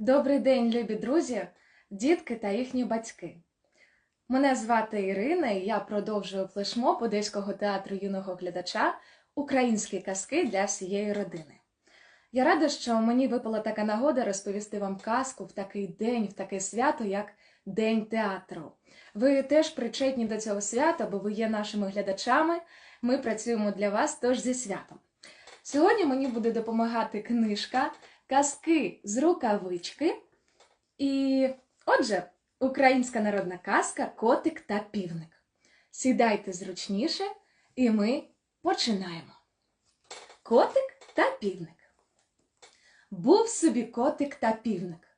Добрий день, любі друзі, дітки та їхні батьки. Мене звати Ірина, і я продовжую флешмоб Одеського театру юного глядача Українські казки для всієї родини. Я рада, що мені випала така нагода розповісти вам казку в такий день, в таке свято, як День театру. Ви теж причетні до цього свята, бо ви є нашими глядачами. Ми працюємо для вас, тож зі святом. Сьогодні мені буде допомагати книжка Казки з рукавички. І отже, українська народна казка Котик та півник. Сідайте зручніше, і ми починаємо. Котик та півник. Був собі котик та півник,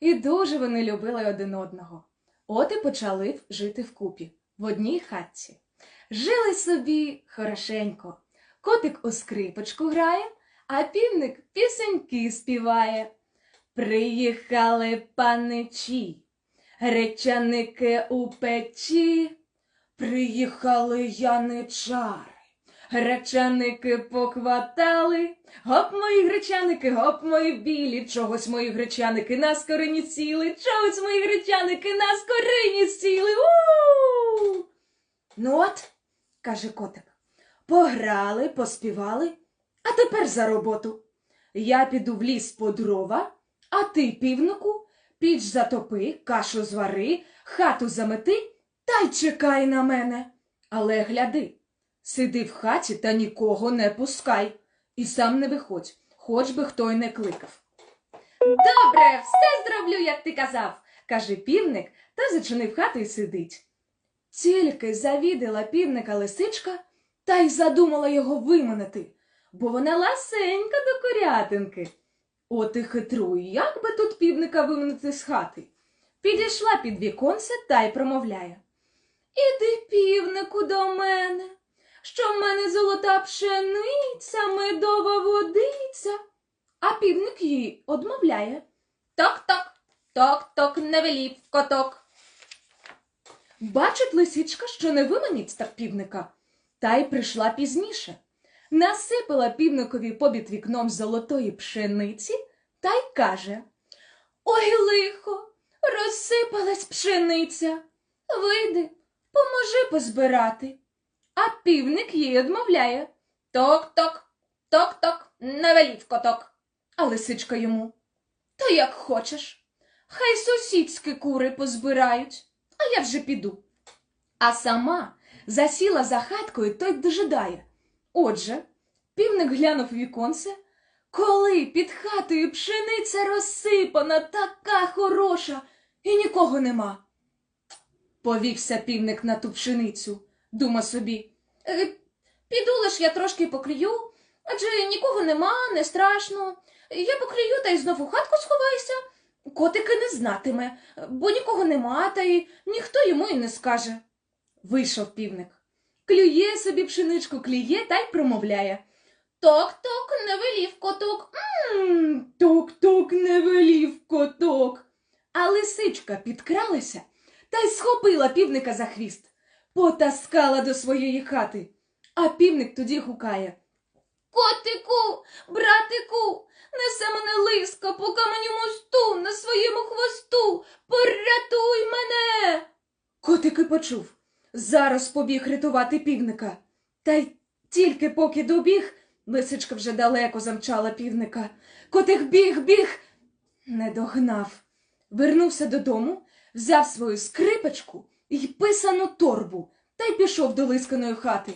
і дуже вони любили один одного. От і почали жити вкупі, в одній хатці. Жили собі хорошенько. Котик у скрипочку грає, а півник пісеньки співає. Приїхали паничі, гречаники у печі. Приїхали яничари, гречаники покватали. Гоп мої гречаники, гоп мої білі, чогось мої гречаники на скорині сіли, чогось мої гречаники на скорині сіли. у Ну от, каже котик, пограли, поспівали, а тепер за роботу. Я піду в ліс по дрова, а ти, півнику, піч затопи, кашу звари, хату замети та й чекай на мене. Але гляди, сиди в хаті та нікого не пускай, і сам не виходь, хоч би хто й не кликав. Добре, все зроблю, як ти казав, каже півник та зачинив хату і сидить. Тільки завідала півника лисичка та й задумала його виманити, бо вона ласенька до курятинки. От і хитруй, як би тут півника виманити з хати. Підійшла під віконце та й промовляє. Іди, півнику, до мене, що в мене золота пшениця, медова водиця. А півник їй одмовляє. Ток-ток, ток-ток, не велів коток. Бачить лисичка, що не виманить так півника, та й прийшла пізніше. Насипала півникові побід вікном золотої пшениці та й каже Ой, лихо, розсипалась пшениця. Вийди, поможи позбирати. А півник їй одмовляє. Ток-ток, ток-ток, не велів коток. А лисичка йому. То як хочеш. Хай сусідські кури позбирають, а я вже піду. А сама засіла за хаткою та й дожидає. Отже, півник глянув віконце, коли під хатою пшениця розсипана, така хороша, і нікого нема. Повівся півник на ту пшеницю, дума собі. «Е, Піду лиш я трошки поклюю, адже нікого нема, не страшно. Я поклюю та й знову хатку сховаюся. Котики не знатиме, бо нікого нема, та й ніхто йому і не скаже. Вийшов півник. Клює собі пшеничку, клює та й промовляє. Ток-ток, не велів коток. Ток-ток, не велів коток. А лисичка підкралася та й схопила півника за хвіст, потаскала до своєї хати. А півник тоді гукає. Котику, братику, несе мене лиска по каменю мосту на своєму хвосту. Порятуй мене. Котик і почув. Зараз побіг рятувати півника. Та й тільки поки добіг, лисичка вже далеко замчала півника. Котик біг, біг, не догнав. Вернувся додому, взяв свою скрипочку і писану торбу та й пішов до лисканої хати.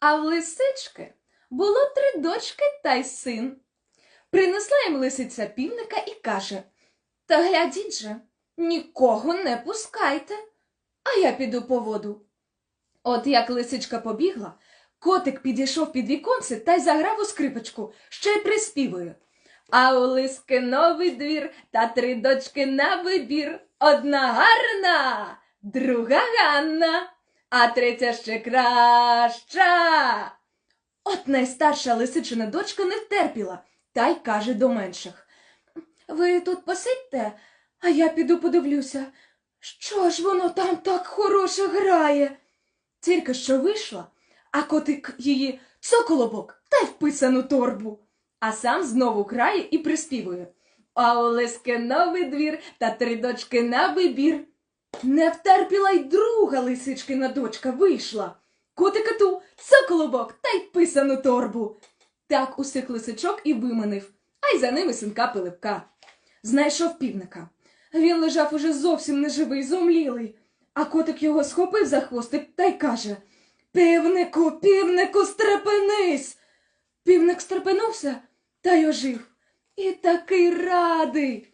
А в лисички було три дочки та й син. Принесла їм лисиця півника і каже Та глядіть же, нікого не пускайте, а я піду по воду. От як лисичка побігла, котик підійшов під віконце та й заграв у скрипочку, ще й приспівує. А у лиски новий двір та три дочки на вибір. Одна гарна, друга Ганна, а третя ще краща. От найстарша лисичина дочка не втерпіла та й каже до менших. Ви тут посидьте, а я піду подивлюся. Що ж воно там так хороше грає? Тільки що вийшла, а котик її цоколобок та й вписану торбу, а сам знову грає і приспівує. а у Лиски новий двір та три дочки на вибір. Не втерпіла й друга лисичкина дочка вийшла. Котика ту, соколобок та й писану торбу. Так усіх лисичок і виманив, а й за ними синка Пилипка. Знайшов півника. Він лежав уже зовсім неживий, зомлілий, а котик його схопив за хвостик та й каже Півнику, півнику, стрепенись. Півник стрепенувся та й ожив. І такий радий.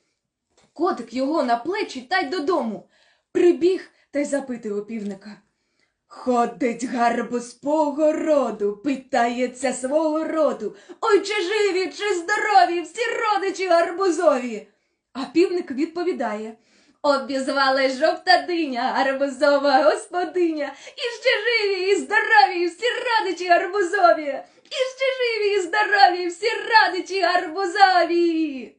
Котик його на плечі та й додому. Прибіг та й запитує у півника. Ходить гарбуз по городу, питається свого роду. Ой, чи живі, чи здорові, всі родичі гарбузові. А півник відповідає. Обізвали жовта диня, гарбузова господиня, і ще живі, і здорові, всі родичі гарбузові, і ще живі, і здорові, всі родичі гарбузові.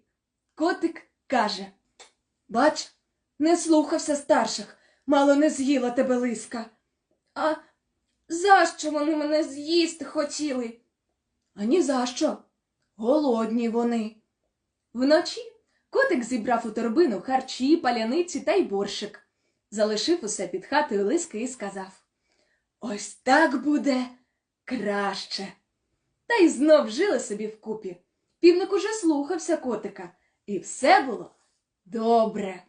Котик каже Бач, не слухався старших, мало не з'їла тебе лиска. А за що вони мене з'їсти хотіли? А ні за що. Голодні вони. Вночі котик зібрав у торбину харчі, паляниці та й борщик. Залишив усе під хатою лиски і сказав Ось так буде краще. Та й знов жили собі вкупі. Півник уже слухався котика, і все було добре.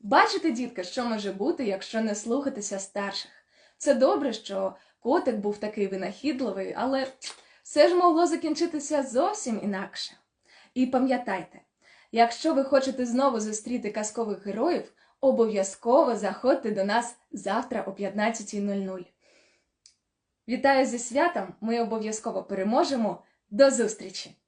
Бачите, дітка, що може бути, якщо не слухатися старших. Це добре, що котик був такий винахідливий, але все ж могло закінчитися зовсім інакше. І пам'ятайте, якщо ви хочете знову зустріти казкових героїв, обов'язково заходьте до нас завтра о 15.00. Вітаю зі святом! Ми обов'язково переможемо. До зустрічі!